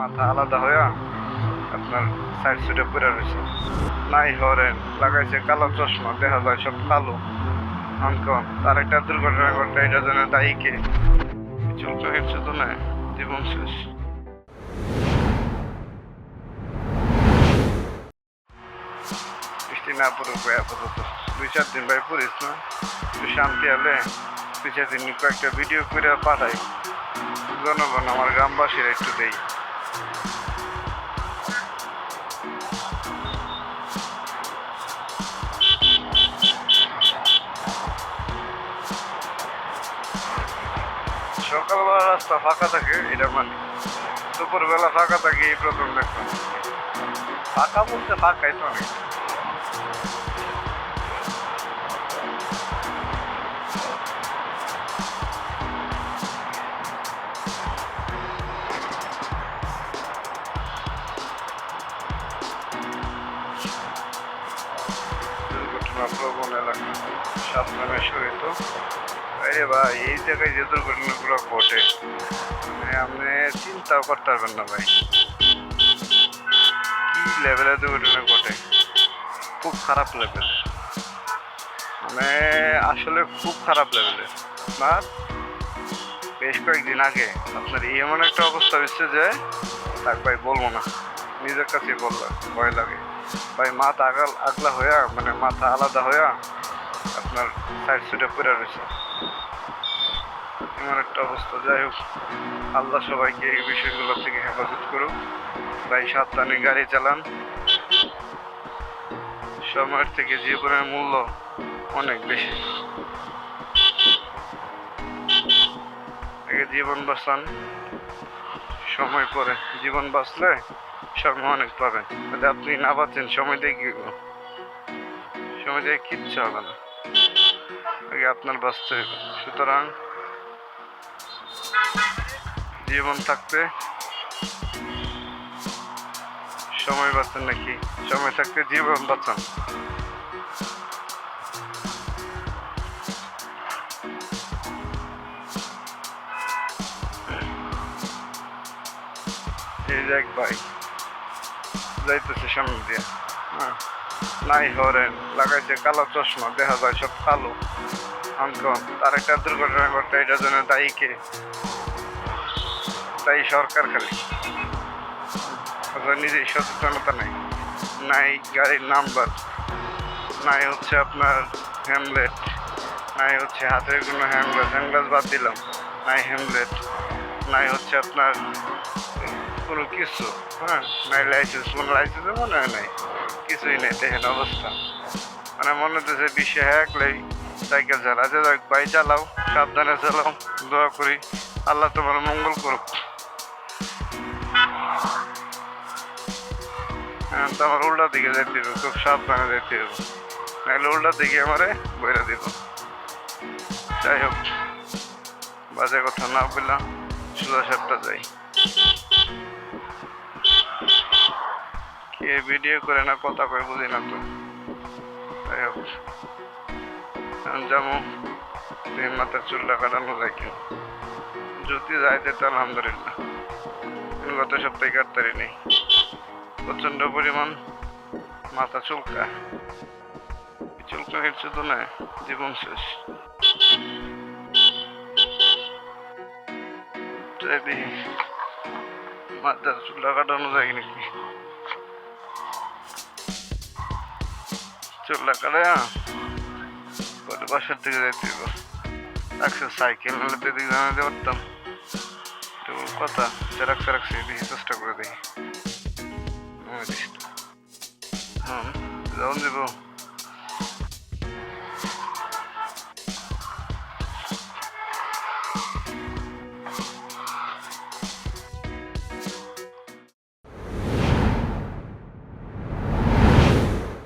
মাথা আলাদা হইয়া আপনার সাইড সুটে পরে রয়েছে নাই হরেন লাগাইছে কালো চশমা, দেখা যায় সব কালো। আনকন তার একটা দুর্ঘটনা ঘটলে এটা জন্য দায়ী কে? হচ্ছে তো না জীবন শেষ। বৃষ্টি না পড়ুক আপাতত। দুই চার দিন ভাই পড়িস না? একটু শান্তি হলে দুই চার দিন কয়েকটা ভিডিও করে পাঠাই। জনগণ আমার গ্রামবাসীরা একটু দেই। রাস্তা ফাঁকা থাকে, এটা মানে দুপুরবেলা ফাঁকা থাকে, এই প্রথম দেখলাম। ফাঁকা বলতে ফাঁকাই তো অনেক প্রবণ এলাকা সাবধানে সহিত। আরে ভাই, এই জায়গায় যে দুর্ঘটনাগুলো ঘটে মানে আপনি চিন্তাও করতে পারবেন না ভাই। কি লেভেলের দুর্ঘটনা ঘটে? খুব খারাপ লেভেল মানে আসলে খুব খারাপ লেভেলের আপনার বেশ কয়েকদিন আগে আপনার এমন একটা অবস্থা হচ্ছে যে, তাক ভাই, বলব না। নিজের কাছেই বললাম, ভয় লাগে। ভাই, মাথা আগাল আগলা হইয়া মানে মাথা আলাদা হইয়া আপনার সাইড সুটে পরে রয়েছে। এমন একটা অবস্থা। যাই হোক, আল্লাহ সবাইকে এই বিষয়গুলো থেকে হেফাজত করুক। ভাই, সাবধানে গাড়ি চালান। সময়ের থেকে জীবনের মূল্য অনেক বেশি। আগে জীবন বাঁচান, সময় পরে। জীবন বাঁচলে সময় অনেক পাবেন। যদি আপনি না বাঁচেন, সময় দিয়ে কি সময় দিয়ে কিচ্ছু হবে না। আগে আপনার বাঁচতে হবে। সুতরাং জীবন থাকতে সময় বাঁচান নাকি? সময় থাকতে জীবন বাঁচান। এই যে এক ভাই, যাইতেছে সামনে দিয়ে। হ্যাঁ নাই হরেন, লাগাইছে কালো চশমা, দেখা যায় সব কালো। অঙ্কন তার একটা দুর্ঘটনা ঘটলে এটার জন্য দায়ী কে? তাই সরকার খালি। নিজেই সচেতনতা নেই। নাই গাড়ির নাম্বার, নাই হচ্ছে আপনার হ্যামলেট, নাই হচ্ছে হাতের কোনো হ্যামলেট হ্যামলেট বাদ দিলাম, নাই হ্যামলেট, নাই হচ্ছে আপনার কোনো কিছু হ্যাঁ? নাই লাইসেন্স কোনো লাইসেন্সও মনে হয় নাই। কিছুই নেই, দেখেন অবস্থা। মানে মনে হচ্ছে বিশ্বে হ্যাকলেই সাইকেল চালা যে যাক বাইক চালাও, সাবধানে চালাও, দোয়া করি। আল্লাহ তোমার মঙ্গল করুক। হ্যাঁ তো আমার উল্টা দিকে যেতে হবে, খুব সাবধানে যেতে হবে। নাহলে উল্টা দিকে আমারে বইরা দিব। যাই হোক, বাজে কথা না বললাম, সোজা সাতটা যাই। কে ভিডিও করে না কথা কয়ে বুঝি না তো। যাই হোক। যাব তিন মাথার চুলটা কাটানো কেউ যদি যাইতে তো আলহামদুলিল্লাহ। গত সপ্তাহে কাটতারি নেই প্রচণ্ড পরিমাণ মাথা চুলকা। এই চুলকানির শুধু না জীবন শেষ। মাথার চুলটা কাটানো যায় নাকি চুলটা কাটায় পরে বাসার দিকে যাইতে রাখছে সাইকেল হলে তো জানাতে পারতাম তো কথা চেরাক রাখছে সে দেখি চেষ্টা করে দেখি হুম যাও দেবো